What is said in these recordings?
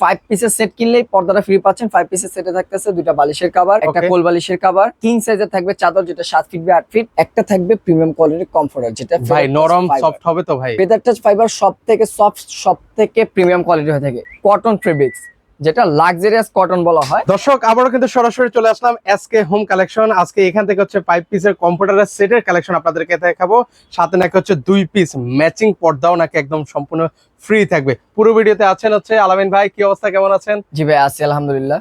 Five পিসের set কিনলেই পর্দাটা ফ্রি পাচ্ছেন। ফাইভ পিসের সেটে থাকতেছে দুইটা বালিশের কাবার একটা কোল বালিশের কাবার কিং সাইজের থাকবে চাদর যেটা সাত ফিট বা আট ফিট একটা থাকবে প্রিমিয়াম কোয়ালিটির কমফোর্টার যেটা ভাই নরম সফট হবে তো ভাই। ফেদার টাচ ফাইবার সব থেকে সফট সব থেকে প্রিমিয়াম কোয়ালিটি হয়ে থাকে। কটন ফেব্রিক্স যেটা লাক্সারিয়াস কটন বলা হয়। দর্শক আবারও কিন্তু সরাসরি চলে আসলাম এসকে হোম কালেকশন আজকে এখান থেকে হচ্ছে ফাইভ পিসের কম্পিউটারের সেটের কালেকশন আপনাদেরকে দেখাবো। সাথে নাকি হচ্ছে দুই পিস ম্যাচিং পর্দাও নাকি একদম সম্পূর্ণ ফ্রি থাকবে। পুরো ভিডিওতে আছেন হচ্ছে আলামিন ভাই কি অবস্থা কেমন আছেন? জি ভাই আছি আলহামদুলিল্লাহ।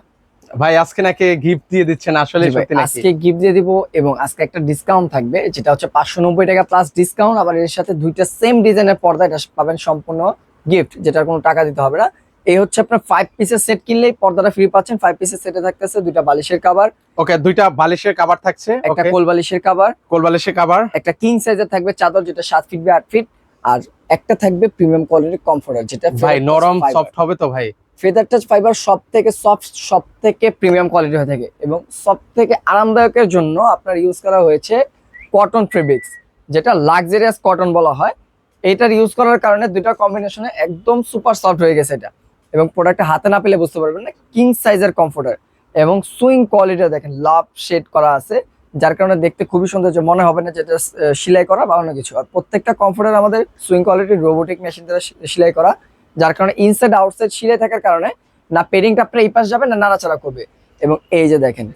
ভাই আজকে নাকি গিফট দিয়ে দিচ্ছেন আসলে সত্যি নাকি? আজকে গিফট দিয়ে দিব এবং আজকে একটা ডিসকাউন্ট থাকবে যেটা হচ্ছে পাঁচশো নব্বই টাকা প্লাস ডিসকাউন্ট আবার এর সাথে দুইটা সেম ডিজাইনের পর্দা এটা পাবেন সম্পূর্ণ গিফট যেটার কোনো টাকা দিতে হবে না। এই হচ্ছে আপনার ফাইভ পিসের সেট কিনলেই পর্দাটা ফ্রি পাচ্ছেন। ফাইভ পিসের সেটে থাকতেছে দুইটা বালিশের কাবার ওকে দুইটা বালিশের কাবার থাকছে। একটা কোল বালিশের কাবার কোল বালিশের কাবার একটা কিং সাইজের থাকবে চাদর যেটা সাত ফিট বাই আট ফিট আর একটা থাকবে প্রিমিয়াম কোয়ালিটির কমফোর্টার যেটা ভাই নরম সফট হবে তো ভাই। ফেদার টাচ ফাইবার সব থেকে সফট সব থেকে প্রিমিয়াম কোয়ালিটি হয়ে থাকে। এবং সব থেকে আরামদায়কের জন্য আপনার ইউজ করা হয়েছে কটন ফেব্রিক্স যেটা লাক্সারিয়াস কটন বলা হয়। এটার ইউজ করার কারণে দুইটা কম্বিনেশনে একদম সুপার সফট হয়ে গেছে এটা। এবং প্রোডাক্টটা হাতে না পেলে বুঝতে পারবেন না কিং সাইজের কমফোর্টার এবং সুইং কোয়ালিটি দেখেন লাভ শেড করা আছে যার কারণে দেখতে খুবই সুন্দর যে মনে হবে না যে এটা সেলাই করা বা অন্য কিছু। আর প্রত্যেকটা কমফোর্টার আমাদের সুইং কোয়ালিটির রোবোটিক মেশিন দ্বারা সেলাই করা যার কারণে ইনসাইড আউটসাইড সিলাই থাকার কারণে না পেডিংটা আপনার এই পাশ যাবে না নাড়াচাড়া করবে। এবং এই যে দেখেন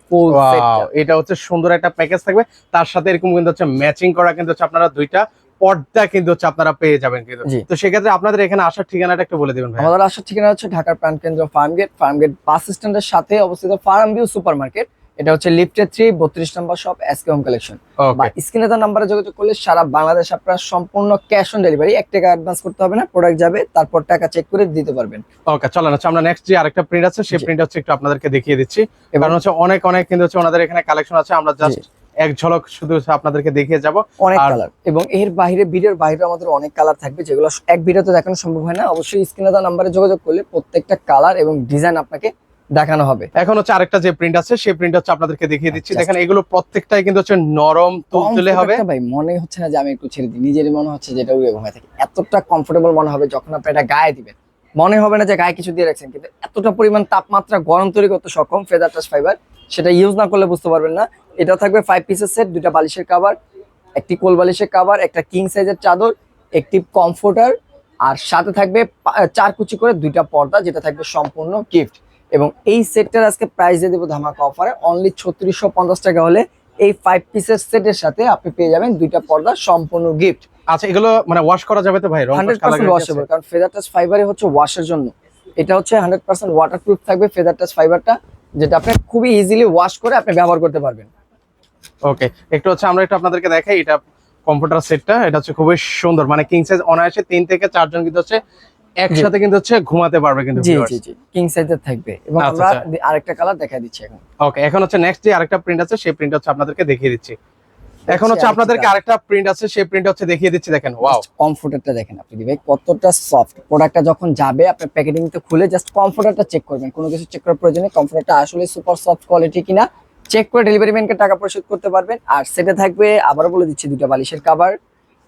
এটা হচ্ছে সুন্দর একটা প্যাকেজ থাকবে। তার সাথে এরকম কিন্তু হচ্ছে ম্যাচিং করা কিন্তু হচ্ছে আপনারা দুইটা পর্দা কিন্তু হচ্ছে আপনারা পেয়ে যাবেন কিন্তু। তো সেক্ষেত্রে আপনাদের এখানে আসার ঠিকানাটা একটু বলে দিবেন ভাই। আমাদের আসার ঠিকানা হচ্ছে ঢাকার প্রাণকেন্দ্র ফার্ম গেট। বাস স্ট্যান্ডের সাথে অবস্থিত ফার্ম ভিউ সুপার মার্কেট এটা হচ্ছে লিফটের থ্রি বত্রিশ নম্বর শপ এসকে হোম কালেকশন বা স্ক্রিনে তার নাম্বারে যোগাযোগ করলে সারা বাংলাদেশ আপনার সম্পূর্ণ ক্যাশ অন ডেলিভারি এক টাকা অ্যাডভান্স করতে হবে না প্রোডাক্ট যাবে তারপর টাকা চেক করে দিতে পারবেন। ওকে চলেন হচ্ছে আমরা নেক্সট যে আরেকটা প্রিন্ট আছে সেই। প্রিন্ট হচ্ছে একটু আপনাদেরকে দেখিয়ে দিচ্ছি। এবার হচ্ছে অনেক অনেক কিন্তু হচ্ছে ওনাদের এখানে কালেকশন আছে। আমরা জাস্ট এক ঝলক শুধু আপনাদেরকে দেখিয়ে যাব। অনেক কালার এবং এর বাইরে ভিডিওর বাইরে আমাদের অনেক কালার থাকবে যেগুলো এক ভিডিওতে দেখানো সম্ভব হয় না। অবশ্যই স্ক্রিনে তার নাম্বারে যোগাযোগ করলে প্রত্যেকটা কালার এবং ডিজাইন আপনাকে দেখানো হবে। এখন হচ্ছে আরেকটা যে প্রিন্ট আছে সেই প্রিন্ট হচ্ছে আপনাদেরকে দেখিয়ে দিচ্ছি। আচ্ছা, দেখেন এগুলো প্রত্যেকটাই কিন্তু হচ্ছে নরম তুলতুলে হবে। ভাই মনে হচ্ছে না যে আমি একটু ছেড়ে দিই। নিজেরই মনে হচ্ছে যেটা উড়ে ঘুমায় থাকে। এতটা কমফোর্টেবল মনে হবে যখন আপনি এটা গায়ে দিবেন। মনে হবে না যে গায়ে কিছু দিয়ে রাখছেন কিন্তু এতটা পরিমাণ তাপমাত্রা গরম তৈরি করতে সক্ষম ফেদার টাচ ফাইবার সেটা ইউজ না করলে বুঝতে পারবেন না। এটা থাকবে ফাইভ পিসের সেট দুইটা বালিশের কাভার একটি কোল বালিশের কাভার একটা কিং সাইজের চাদর একটি কমফোর্টার আর সাথে থাকবে চার কুচি করে দুইটা পর্দা যেটা থাকবে সম্পূর্ণ গিফট এবং এই সেটটার আজকে প্রাইস দিয়ে দেবো ধামাকা অফারে অনলি ছত্রিশশো পঞ্চাশ টাকা হলে এই ফাইভ পিসের সেটের সাথে আপনি পেয়ে যাবেন দুইটা পর্দা সম্পূর্ণ গিফট আচ্ছা এগুলো মানে ওয়াশ করা যাবে তো ভাই? রং হান্ড্রেড পার্সেন্ট ওয়াশেবল কারণ ফেদার টাচ ফাইবারে হচ্ছে ওয়াশের জন্য। এটা হচ্ছে হান্ড্রেড পার্সেন্ট ওয়াটার প্রুফ থাকবে ফেদার টাচ ফাইবারটা যেটা আপনি খুবই ইজিলি ওয়াশ করে আপনি ব্যবহার করতে পারবেন। ওকে একটু হচ্ছে আমরা একটু আপনাদেরকে দেখাই এটা কম্পিউটার সেটটা এটা হচ্ছে খুবই সুন্দর মানে কিং সাইজ অনায়াসে তিন থেকে চারজন কিন্তু হচ্ছে একসাথে কিন্তু হচ্ছে ঘুমাতে পারবে কিন্তু জি জি জি কিং সাইজের থাকবে। এবং আচ্ছা, আমরা আচ্ছা। আরেকটা কালার দেখা দিচ্ছি এখন। ওকে এখন হচ্ছে নেক্সট যে আরেকটা প্রিন্ট আছে সেই প্রিন্ট হচ্ছে আপনাদেরকে দেখিয়ে দিচ্ছি। এখন হচ্ছে আপনাদেরকে আরেকটা প্রিন্ট আছে সেই প্রিন্ট হচ্ছে দেখিয়ে দিচ্ছি দেখেন ওয়াও কমফোর্টারটা দেখেন আপনি ভাই কতটা সফট প্রোডাক্টটা যখন যাবে আপনি প্যাকেটিং তে খুলে জাস্ট কমফোর্টারটা চেক করবেন। কোনো কিছু চেক করার প্রয়োজন নেই কমফোর্টারটা আসলে সুপার সফট কোয়ালিটি কিনা চেক করে ডেলিভারি ম্যানকে টাকা পরিশোধ করতে পারবেন। আর সেটা থাকবে আবারও বলে দিচ্ছি দুটো বালিশের কাভার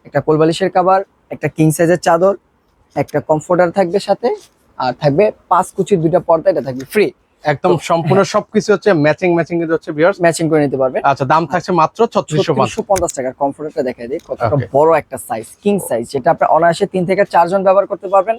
একটা কোল বালিশের কাভার একটা কিং সাইজের চাদর একটা কমফোর্টার থাকবে সাথে আর থাকবে পাঁচ কুচির দুইটা পর্দা এটা থাকবে ফ্রি একদম সম্পূর্ণ সবকিছু হচ্ছে ম্যাচিং ম্যাচিং কিন্তু হচ্ছে ভিউয়ার্স ম্যাচিং করে নিতে পারবেন। আচ্ছা দাম থাকছে মাত্র ছত্রিশশো ছত্রিশশো পঞ্চাশ টাকার কমফোর্টারটা দেখা দিই। কতটা বড় একটা সাইজ কিং সাইজ যেটা আপনি অনায়াসে তিন থেকে চারজন ব্যবহার করতে পারবেন।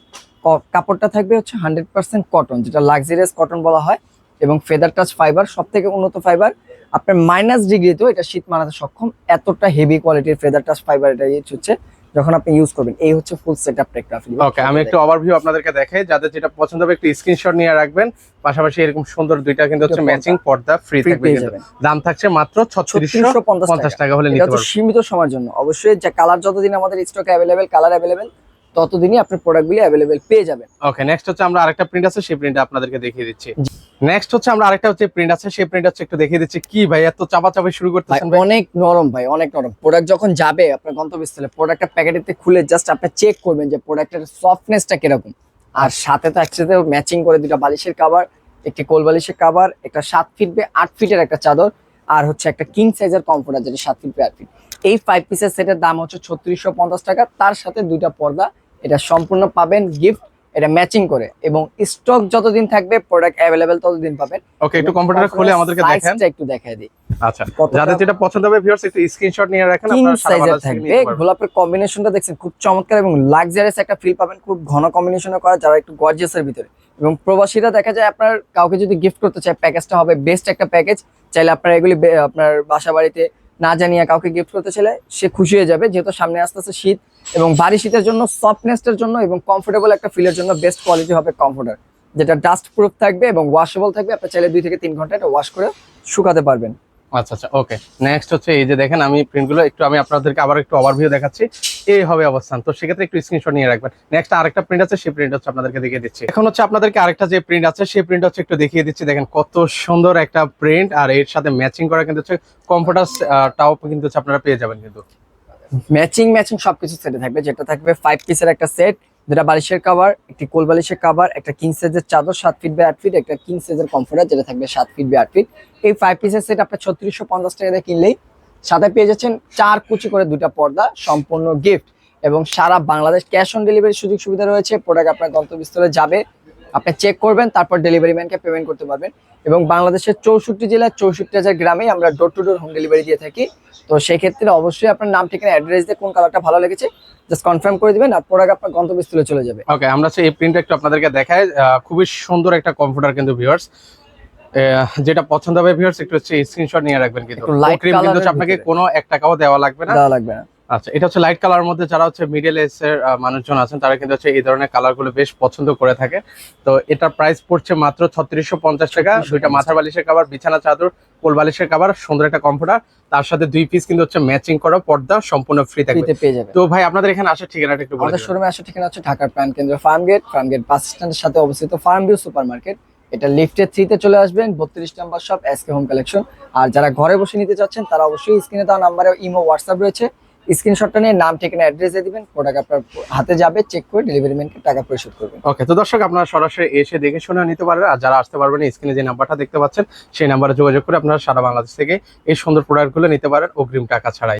কাপড়টা থাকবে হচ্ছে হান্ড্রেড পার্সেন্ট কটন যেটা লাক্সারিয়াস কটন বলা হয় এবং ফেদার টাচ ফাইবার সব থেকে উন্নত ফাইবার আপনার মাইনাস ডিগ্রিতেও এটা শীত মানাতে সক্ষম। এতটা হেভি কোয়ালিটির ফেদার টাচ ফাইবার এটা ইউজ হচ্ছে যখন আপনি ইউজ করবেন এই হচ্ছে ফুল সেটআপ টেকগ্রাফি ওকে আমি একটু ওভারভিউ আপনাদেরকে দেখাই। যাদের যেটা পছন্দ হবে একটু স্ক্রিনশট নিয়ে রাখবেন। পাশাপাশি এরকম সুন্দর দুইটা কিন্তু হচ্ছে ম্যাচিং পর্দা। ফ্রি থাকবে। দাম থাকছে মাত্র ছত্রিশশো ছত্রিশশো পঞ্চাশ পঞ্চাশ টাকা। টাকা হলে নিতে পারবেন। সীমিত সময়ের জন্য। অবশ্যই যে কালার যতদিন আমাদের স্টক अवेलेबल কালার অ্যাভেলেবেল ততদিনই আপনি প্রোডাক্টগুলি অ্যাভেলেবেল পেয়ে যাবেন। ওকে নেক্সট হচ্ছে আমরা আরেকটা প্রিন্ট আছে সেই প্রিন্টটা আপনাদেরকে দেখিয়ে দিচ্ছি। নেক্সট হচ্ছে আমরা আরেকটা হচ্ছে প্রিন্ট আছে সেই প্রিন্ট হচ্ছে একটু দেখিয়ে দিচ্ছি। কি ভাই এত চাপা চাপা শুরু করতেছেন ভাই? অনেক নরম ভাই অনেক নরম। প্রোডাক্ট যখন যাবে আপনার গন্তব্যস্থলে প্রোডাক্টটা প্যাকেটেতে খুলে জাস্ট আপনি চেক করবেন যে প্রোডাক্টের সফটনেসটা কীরকম। আর সাথে তো একসাথে ম্যাচিং করে দুটো বালিশের কাভার একটি কোল বালিশের কাভার একটা সাত ফিট বে আট ফিটের একটা চাদর আর হচ্ছে একটা কিং সাইজের কমফোর্টার যেটা সাত ফিট বে আট ফিট এই ফাইভ পিসের সেটের দাম হচ্ছে ছত্রিশশো পঞ্চাশ টাকা তার সাথে দুইটা পর্দা এটা সম্পূর্ণ পাবেন গিফট এটা ম্যাচিং করে এবং স্টক যতদিন থাকবে প্রোডাক্ট অ্যাভেলেবেল ততদিন পাবেন। ওকে একটু কম্পিউটার খুলে আমাদেরকে দেখেন। একটু দেখাই দিই। আচ্ছা যাদের যেটা পছন্দ হবে ভিউয়ার্স একটু স্ক্রিনশট নিয়ে রাখেন আপনারা সারা সাইজের থাকবে। গোলাপের কম্বিনেশনটা দেখছেন খুব চমৎকার এবং লাক্সারিয়াস একটা ফিল পাবেন খুব ঘন কম্বিনেশনে করা যারা একটু গর্জিয়াসের ভিতরে। এবং প্রবাসীরা দেখা যায় আপনার কাউকে যদি গিফট করতে চায় প্যাকেজটা হবে বেস্ট একটা প্যাকেজ চাইলে আপনারা এগুলি আপনার বাসা বাড়িতে না জানিয়ে কাউকে গিফট করতে চাইলে সে খুশি হয়ে যাবে। যেহেতু সামনে আস্তে আস্তে শীত এবং বাড়ি শীতের জন্য সফটনেসটার জন্য এবং কমফোর্টেবল একটা ফিলের জন্য বেস্ট কোয়ালিটি হবে কমফোর্টার যেটা ডাস্ট প্রুফ থাকবে এবং ওয়াশেবল থাকবে। আপনি চাইলে দুই থেকে তিন ঘণ্টা এটা ওয়াশ করে শুকাতে পারবেন। আচ্ছা আচ্ছা ওকে নেক্সট হচ্ছে এই যে দেখেন, আমি প্রিন্টগুলো একটু, আমি আপনাদেরকে আবার একটু ওভারভিউ দেখাচ্ছি। এই হবে অবস্থান। তো সেক্ষেত্রে একটু স্ক্রিনশট নিয়ে রাখবেন। নেক্সট আরেকটা প্রিন্ট আছে, সেই প্রিন্ট হচ্ছে আপনাদেরকে দেখিয়ে দিচ্ছি। এখন হচ্ছে আপনাদেরকে আরেকটা যে প্রিন্ট আছে, সেই প্রিন্ট হচ্ছে একটু দেখিয়ে দিচ্ছি। দেখেন কত সুন্দর একটা প্রিন্ট আর এর সাথে ম্যাচিং করা কিন্তু হচ্ছে কমফোর্টার টাও কিন্তু হচ্ছে আপনারা পেয়ে যাবেন কিন্তু। ম্যাচিং ম্যাচিং সবকিছু সেটে থাকবে। যেটা থাকবে ফাইভ পিসের একটা সেট যেটা বালিশের কাভার একটি কোল বালিশের কাভার একটা কিং সাইজের চাদর, সাত ফিট বাই আট ফিট একটা কিং সাইজের কমফোর্টার যেটা থাকবে সাত ফিট বাই আট ফিট এই ফাইভ পিসের সেট আপনার ছত্রিশশো পঞ্চাশ টাকা দিয়ে কিনলেই সাথে পেয়ে যাচ্ছেন চার কুচি করে দুটা পর্দা, সম্পূর্ণ গিফট এবং সারা বাংলাদেশ ক্যাশ অন ডেলিভারি সুযোগ সুবিধা রয়েছে। প্রোডাক্ট আপনার গন্তব্যস্থলে যাবে। আপনি চেক করবেন তারপর ডেলিভারি ম্যানকে পেমেন্ট করতে পারবেন। এবং বাংলাদেশের চৌষট্টি জেলার চৌষট্টি হাজার গ্রামেই আমরা door to door home delivery দিয়ে থাকি। তো সেক্ষেত্রে অবশ্যই আপনার নাম ঠিকানা অ্যাড্রেস দিয়ে কোন কালারটা ভালো লেগেছে জাস্ট কনফার্ম করে দিবেন আর প্রোডাক্ট আপনার গন্তব্যস্থলে চলে যাবে। ওকে আমরা এই প্রিন্ট একটু আপনাদেরকে দেখাই। আহ, খুবই সুন্দর একটা কমফোর্টার কিন্তু ভিউয়ার্স যেটা পছন্দ হবে ভিউয়ার্স একটু হচ্ছে স্ক্রিনশট নিয়ে রাখবেন কিন্তু। লাইট ক্রিম কিন্তু আপনাকে কোনো এক টাকাও দেওয়া লাগবে না। দেওয়া লাগবে না। আচ্ছা এটা হচ্ছে লাইট কালার মধ্যে যারা হচ্ছে মিডল এজ এর মানুষজন আছেন তারা কিন্তু হচ্ছে এই ধরনের কালারগুলো বেশ পছন্দ করে থাকে। তো এটার প্রাইস পড়ছে মাত্র ছত্রিশশো পঞ্চাশ টাকা। দুইটা মাথার বালিশের কাবার বিছানা চাদর কোল বালিশের কাবার সুন্দর একটা কমফোর্টার তার সাথে দুই পিস কিন্তু হচ্ছে ম্যাচিং করা পর্দা সম্পূর্ণ ফ্রি থাকবে। পেয়ে যাবে। তো ভাই আপনাদের এখানে আসার ঠিকানাটা একটু আমাদের। শোরুমে আসার ঠিকানা হচ্ছে ঢাকার প্রাণ কেন্দ্র farm gate farm gate bus স্ট্যান্ডের সাথে অবস্থিত ফার্ম ভিউ সুপার মার্কেট এটা লিফটের থ্রিতে চলে আসবেন বত্রিশ number shop SK home collection আর যারা ঘরে বসে নিতে চাচ্ছেন তারা অবশ্যই স্ক্রিনে দেওয়া নাম্বারে ইমো হোয়াটসঅ্যাপ রয়েছে। স্ক্রিনশটটা নিয়ে নাম, ঠিকানা অ্যাড্রেস দিয়ে দিবেন প্রোডাক্ট আপনার হাতে যাবে চেক করে ডেলিভারি ম্যানকে টাকা পরিশোধ করবেন। ওকে তো দর্শক, আপনারা সরাসরি এসে দেখে শুনে নিতে পারবেন আর যারা আসতে পারবেন স্ক্রিনে যে নাম্বারটা দেখতে পাচ্ছেন, সেই নাম্বারে যোগাযোগ করে আপনারা সারা বাংলাদেশ থেকে এই সুন্দর প্রোডাক্টগুলো নিতে পারেন, অগ্রিম টাকা ছাড়াই।